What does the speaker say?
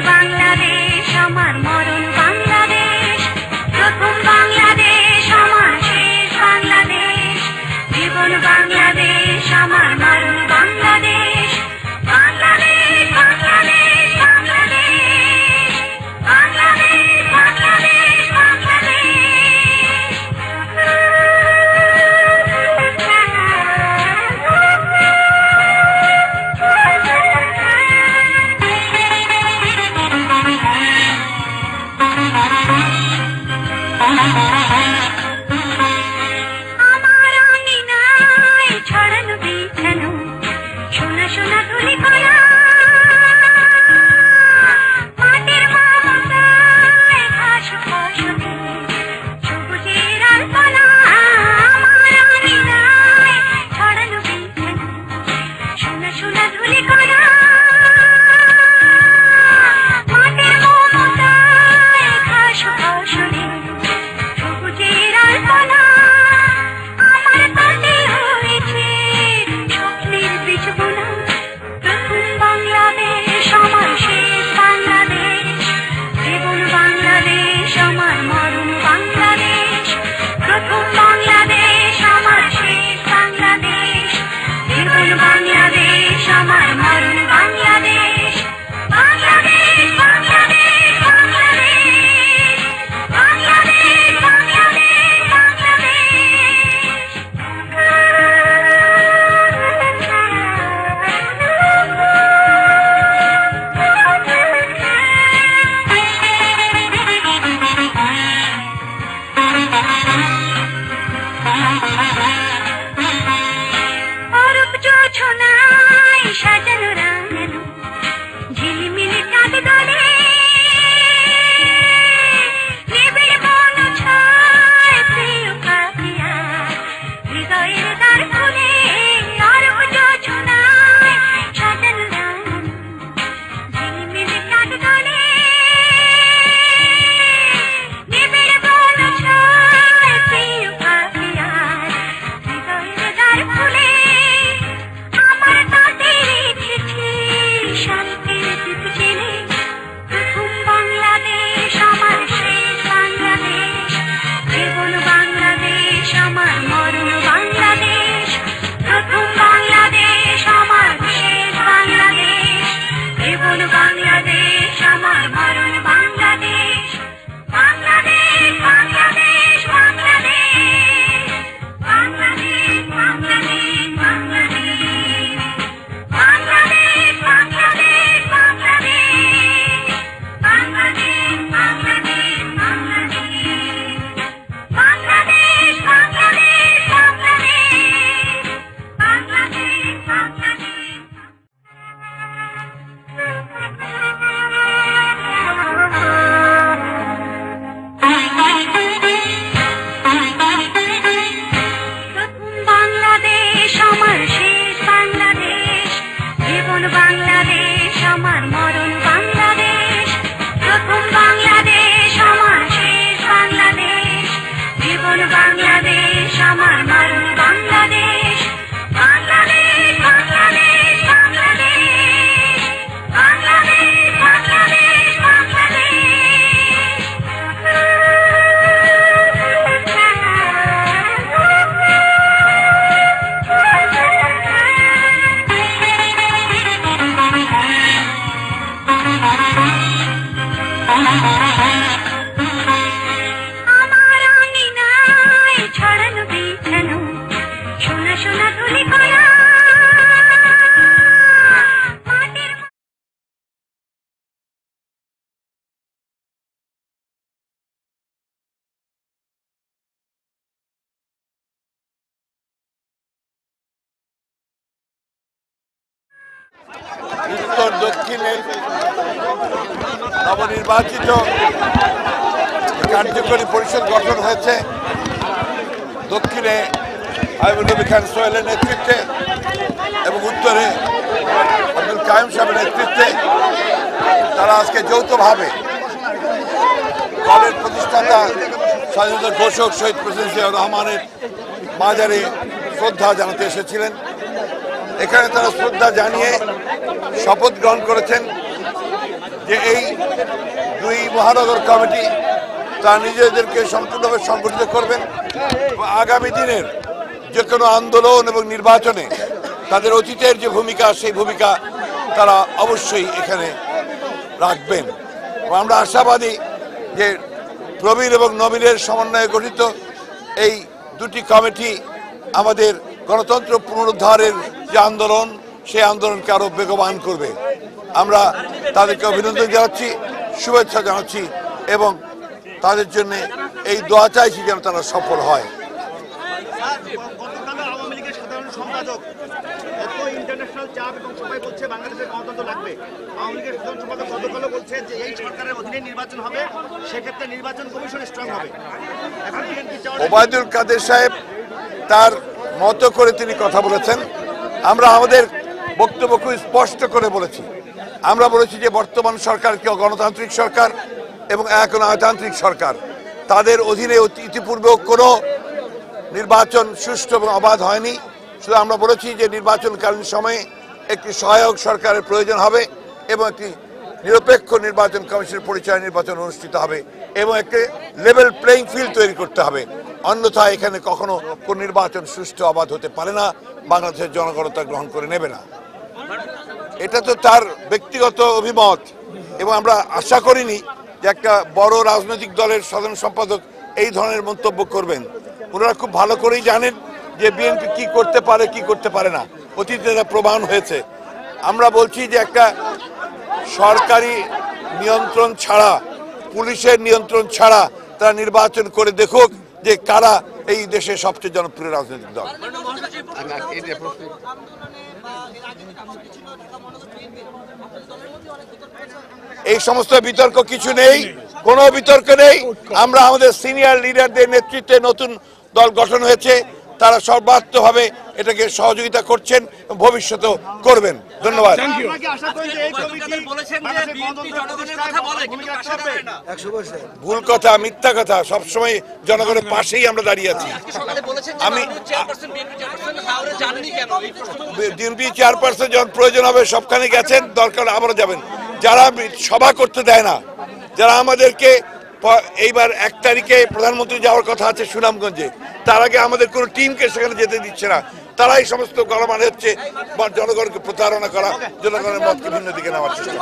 Bangladesh Música Ha ha ha! উত্তর দক্ষিণের নবনির্বাচিত কার্যকরী পরিষদ গঠন হয়েছে। দক্ষিণে আইবুল নবী খান সোহেলের নেতৃত্বে এবং উত্তরে আব্দুল কায়েম সাহেবের নেতৃত্বে। তারা আজকে যৌথভাবে দলের প্রতিষ্ঠাতা স্বাধীনতার ঘোষক শহীদ প্রেসিডেন্ট রহমানের মাজারে শ্রদ্ধা জানাতে এসেছিলেন। এখানে তারা শ্রদ্ধা জানিয়ে শপথ গ্রহণ করেছেন যে এই দুই মহানগর কমিটি তা নিজেদেরকে সম্পূর্ণভাবে সংগঠিত করবেন আগামী দিনের যে কোনো আন্দোলন এবং নির্বাচনে তাদের অতীতের যে ভূমিকা, সেই ভূমিকা তারা অবশ্যই এখানে রাখবেন। আমরা আশাবাদী যে প্রবীণ এবং নবীনের সমন্বয়ে গঠিত এই দুটি কমিটি আমাদের গণতন্ত্র পুনরুদ্ধারের যে আন্দোলন সেই আন্দোলনকে আরও বেগবান করবে। আমরা তাদেরকে অভিনন্দন জানাচ্ছি শুভেচ্ছা জানাচ্ছি এবং তাদের জন্য এই দোয়া চাইছি যেন তারা সফল হয়। গতকাল আওয়ামী লীগের সাধারণ সম্পাদক এত ইন্টারন্যাশনাল চাপ এবং সবাই বলছে বাংলাদেশের গণতন্ত্র লাগবে। আওয়ামী লীগের সাধারণ সম্পাদক গতকালও বলছে যে এই সরকারের অধীনে নির্বাচন হবে সেক্ষেত্রে নির্বাচন কমিশন স্ট্রং হবে। এখন বিএনপি চাওয়া ওবায়দুল কাদের সাহেব তার মতো করে তিনি কথা বলেছেন। আমরা আমাদের বক্তব্য খুব স্পষ্ট করে বলেছি। আমরা বলেছি যে বর্তমান সরকার কেউ গণতান্ত্রিক সরকার এবং এখন আয়তান্ত্রিক সরকার। তাদের অধীনে ইতিপূর্বেও কোনো নির্বাচন সুষ্ঠু এবং অবাধ হয়নি। শুধু আমরা বলেছি যে নির্বাচনকালীন সময়ে একটি সহায়ক সরকারের প্রয়োজন হবে এবং একটি নিরপেক্ষ নির্বাচন কমিশনের পরিচয় নির্বাচন অনুষ্ঠিত হবে এবং একটি লেভেল প্লেইং ফিল্ড করতে হবে। অন্যথায় এখানে কখনো কোন নির্বাচন সুষ্ঠু অবাধ হতে পারে না, বাংলাদেশের জনগণতা গ্রহণ করে নেবে না। এটা তো তার ব্যক্তিগত অভিমত, এবং আমরা আশা করিনি যে একটা বড় রাজনৈতিক দলের সাধারণ সম্পাদক এই ধরনের মন্তব্য করবেন। ওনারা খুব ভালো করেই জানেন যে বিএনপি কি করতে পারে, কি করতে পারে না। অতীতে প্রমাণ হয়েছে। আমরা বলছি যে একটা সরকারি নিয়ন্ত্রণ ছাড়া, পুলিশের নিয়ন্ত্রণ ছাড়া তারা নির্বাচন করে দেখুক যে কারা এই দেশের সবচেয়ে জনপ্রিয় রাজনৈতিক দল। এই সমস্ত বিতর্ক কিছু নেই কোনো বিতর্ক নেই। আমরা আমাদের সিনিয়র লিডারদের নেতৃত্বে নতুন দল গঠন হয়েছে। তারা সর্বাত্মকভাবে এটাকে সহযোগিতা করছেন ভবিষ্যতেও করবেন। ধন্যবাদ। ভুল কথা মিথ্যা কথা সবসময় জনগণের পাশেই আমরা দাঁড়িয়ে আছি। আজকে সকালে বলেছেন আমি- বিএনপি চেয়ারপারসন ডিএমপি যখন প্রয়োজন হবে সবখানে গেছেন দরকার আবারও যাবেন। যারা সভা করতে দেয় না যারা আমাদেরকে এইবার এক তারিখে প্রধানমন্ত্রী যাওয়ার কথা আছে সুনামগঞ্জে তার আগে আমাদের কোনো টিমকে সেখানে যেতে দিচ্ছে না। তারাই সমস্ত গণমানে হচ্ছে বা জনগণকে প্রতারণা করা, জনগণের মতকে ভিন্ন দিকে নেওয়ার চেষ্টা